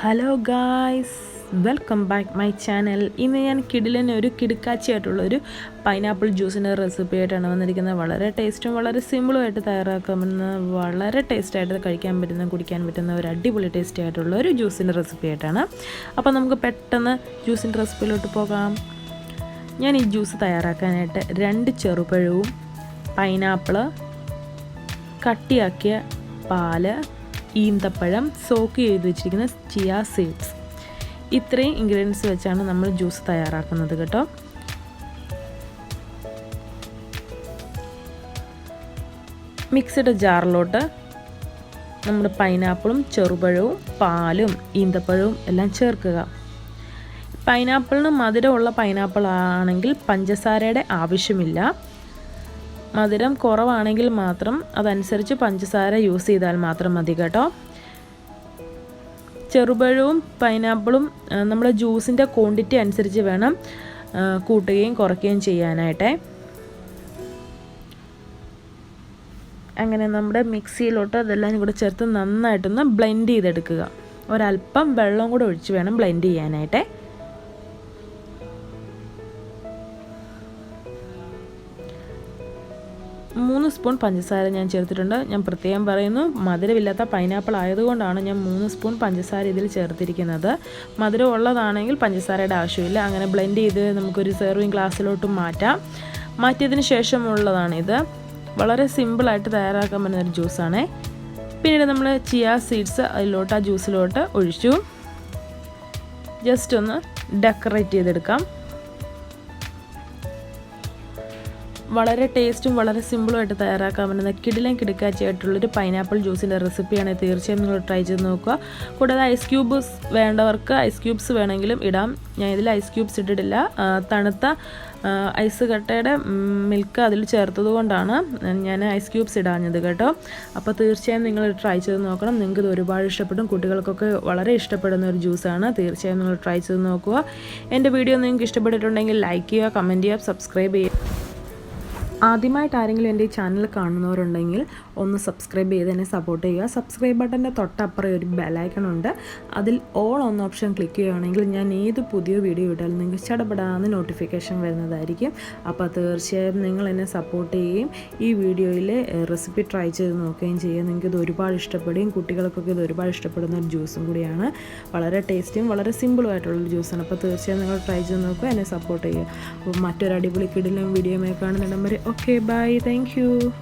Hello guys welcome back my channel ഇന്ന് ഞാൻ കിടിലിന് ഒരു കിടുക്കാച്ചിയായിട്ടുള്ളൊരു പൈനാപ്പിൾ ജ്യൂസിന്റെ റെസിപ്പി ആയിട്ടാണ് വന്നിരിക്കുന്നത്. വളരെ ടേസ്റ്റും വളരെ സിമ്പിളുമായിട്ട് തയ്യാറാക്കാമെന്ന് വളരെ ടേസ്റ്റായിട്ട് കഴിക്കാൻ പറ്റുന്ന കുടിക്കാൻ പറ്റുന്ന ഒരു അടിപൊളി ടേസ്റ്റി ആയിട്ടുള്ള ഒരു ജ്യൂസിന്റെ റെസിപ്പി ആയിട്ടാണ്. അപ്പോൾ നമുക്ക് പെട്ടെന്ന് ജ്യൂസിന്റെ റെസിപ്പിയിലോട്ട് പോകാം. ഞാൻ ഈ ജ്യൂസ് തയ്യാറാക്കാനായിട്ട് രണ്ട് ചെറുപഴവും പൈനാപ്പിൾ കട്ടിയാക്കിയ പാൽ ഈന്തപ്പഴം സോക്ക് ചെയ്ത് വെച്ചിരിക്കുന്ന ചിയ സീഡ്സ്. ഇത്രയും ഇൻഗ്രീഡിയൻസ് വെച്ചാണ് നമ്മൾ ജ്യൂസ് തയ്യാറാക്കുന്നത് കേട്ടോ. മിക്സഡ് ജാറിലോട്ട് നമ്മുടെ പൈനാപ്പിളും ചെറുപഴവും പാലും ഈന്തപ്പഴവും എല്ലാം ചേർക്കുക. പൈനാപ്പിളിന് മധുരമുള്ള പൈനാപ്പിൾ ആണെങ്കിൽ പഞ്ചസാരയുടെ ആവശ്യമില്ല. മധുരം കുറവാണെങ്കിൽ മാത്രം അതനുസരിച്ച് പഞ്ചസാര യൂസ് ചെയ്താൽ മാത്രം മതി കേട്ടോ. ചെറുപഴവും പൈനാപ്പിളും നമ്മുടെ ജ്യൂസിന്റെ ക്വാണ്ടിറ്റി അനുസരിച്ച് വേണം കൂട്ടുകയും കുറയ്ക്കുകയും ചെയ്യാനായിട്ടേ. അങ്ങനെ നമ്മുടെ മിക്സിയിലോട്ട് അതെല്ലാം കൂടെ ചേർത്ത് നന്നായിട്ടൊന്ന് ബ്ലെൻഡ് ചെയ്തെടുക്കുക. ഒരല്പം വെള്ളം കൂടെ ഒഴിച്ച് വേണം ബ്ലെൻഡ് ചെയ്യാനായിട്ടേ. മൂന്ന് സ്പൂൺ പഞ്ചസാര ഞാൻ ചേർത്തിട്ടുണ്ട്. ഞാൻ പ്രത്യേകം പറയുന്നു മധുരമില്ലാത്ത പൈനാപ്പിൾ ആയതുകൊണ്ടാണ് ഞാൻ മൂന്ന് സ്പൂൺ പഞ്ചസാര ഇതിൽ ചേർത്തിരിക്കുന്നത്. മധുരം ഉള്ളതാണെങ്കിൽ പഞ്ചസാരയുടെ ആവശ്യമില്ല. അങ്ങനെ ബ്ലെൻഡ് ചെയ്ത് നമുക്കൊരു സെർവിങ് ഗ്ലാസ്സിലോട്ട് മാറ്റാം. മാറ്റിയതിന് ശേഷമുള്ളതാണിത്. വളരെ സിമ്പിളായിട്ട് തയ്യാറാക്കാൻ പറ്റുന്ന ഒരു ജ്യൂസാണ് പിന്നീട് നമ്മൾ ചിയ സീഡ്സ് അതിലോട്ട് ആ ജ്യൂസിലോട്ട് ഒഴിച്ചു. ജസ്റ്റ് ഒന്ന് ഡെക്കറേറ്റ് ചെയ്തെടുക്കാം. വളരെ ടേസ്റ്റും വളരെ സിമ്പിളുമായിട്ട് തയ്യാറാക്കാൻ പറ്റുന്ന കിടിലം കിടക്കാച്ചിയായിട്ടുള്ളൊരു പൈനാപ്പിൾ ജ്യൂസിന്റെ റെസിപ്പിയാണ് തീർച്ചയായും നിങ്ങൾ ട്രൈ ചെയ്ത് നോക്കുക. കൂടാതെ ഐസ് ക്യൂബ്സ് വേണ്ടവർക്ക് ഐസ് ക്യൂബ്സ് വേണമെങ്കിലും ഇടാം. ഞാൻ ഇതിൽ ഐസ് ക്യൂബ്സ് ഇട്ടിട്ടില്ല. തണുത്ത ഐസ് കട്ടയുടെ മിൽക്ക് അതിൽ ചേർത്തത് കൊണ്ടാണ് ഞാൻ ഐസ് ക്യൂബ്സ് ഇടാഞ്ഞത് കേട്ടോ. അപ്പോൾ തീർച്ചയായും നിങ്ങൾ ട്രൈ ചെയ്ത് നോക്കണം. നിങ്ങൾക്ക് ഇത് ഒരുപാട് ഇഷ്ടപ്പെടും. കുട്ടികൾക്കൊക്കെ വളരെ ഇഷ്ടപ്പെടുന്ന ഒരു ജ്യൂസാണ് തീർച്ചയായും നിങ്ങൾ ട്രൈ ചെയ്ത് നോക്കുക. എന്റെ വീഡിയോ നിങ്ങൾക്ക് ഇഷ്ടപ്പെട്ടിട്ടുണ്ടെങ്കിൽ ലൈക്ക് ചെയ്യുക കമന്റ് ചെയ്യുക സബ്സ്ക്രൈബ് ചെയ്യുക. ആദ്യമായിട്ട് ആരെങ്കിലും എന്റെ ഈ ചാനൽ കാണുന്നവരുണ്ടെങ്കിൽ ഒന്ന് സബ്സ്ക്രൈബ് ചെയ്ത് എന്നെ സപ്പോർട്ട് ചെയ്യുക. സബ്സ്ക്രൈബ് ബട്ടന്റെ തൊട്ടപ്പുറം ഒരു ബെലൈക്കൺ ഉണ്ട്. അതിൽ ഓൾ ഒന്ന് ഓപ്ഷൻ ക്ലിക്ക് ചെയ്യുകയാണെങ്കിൽ ഞാൻ ഏത് പുതിയ വീഡിയോ ഇട്ടാലും നിങ്ങൾക്ക് ചടപടാന്ന് നോട്ടിഫിക്കേഷൻ വരുന്നതായിരിക്കും. അപ്പോൾ തീർച്ചയായും നിങ്ങൾ എന്നെ സപ്പോർട്ട് ചെയ്യുകയും ഈ വീഡിയോയിൽ റെസിപ്പി ട്രൈ ചെയ്ത് നോക്കുകയും ചെയ്യുക. നിങ്ങൾക്ക് ഇത് ഒരുപാട് ഇഷ്ടപ്പെടുകയും കുട്ടികൾക്കൊക്കെ ഇത് ഒരുപാട് ഇഷ്ടപ്പെടുന്ന ഒരു ജ്യൂസും കൂടിയാണ്. വളരെ ടേസ്റ്റിയും വളരെ സിമ്പിളുമായിട്ടുള്ളൊരു ജ്യൂസാണ് അപ്പോൾ തീർച്ചയായും നിങ്ങൾ ട്രൈ ചെയ്ത് നോക്കുക എന്നെ സപ്പോർട്ട് ചെയ്യുക. അപ്പോൾ മറ്റൊരു അടിപൊളി കിടിലും വീഡിയോയുമായി മേക്കാണെന്നുണ്ടെങ്കിൽ okay bye. Thank you.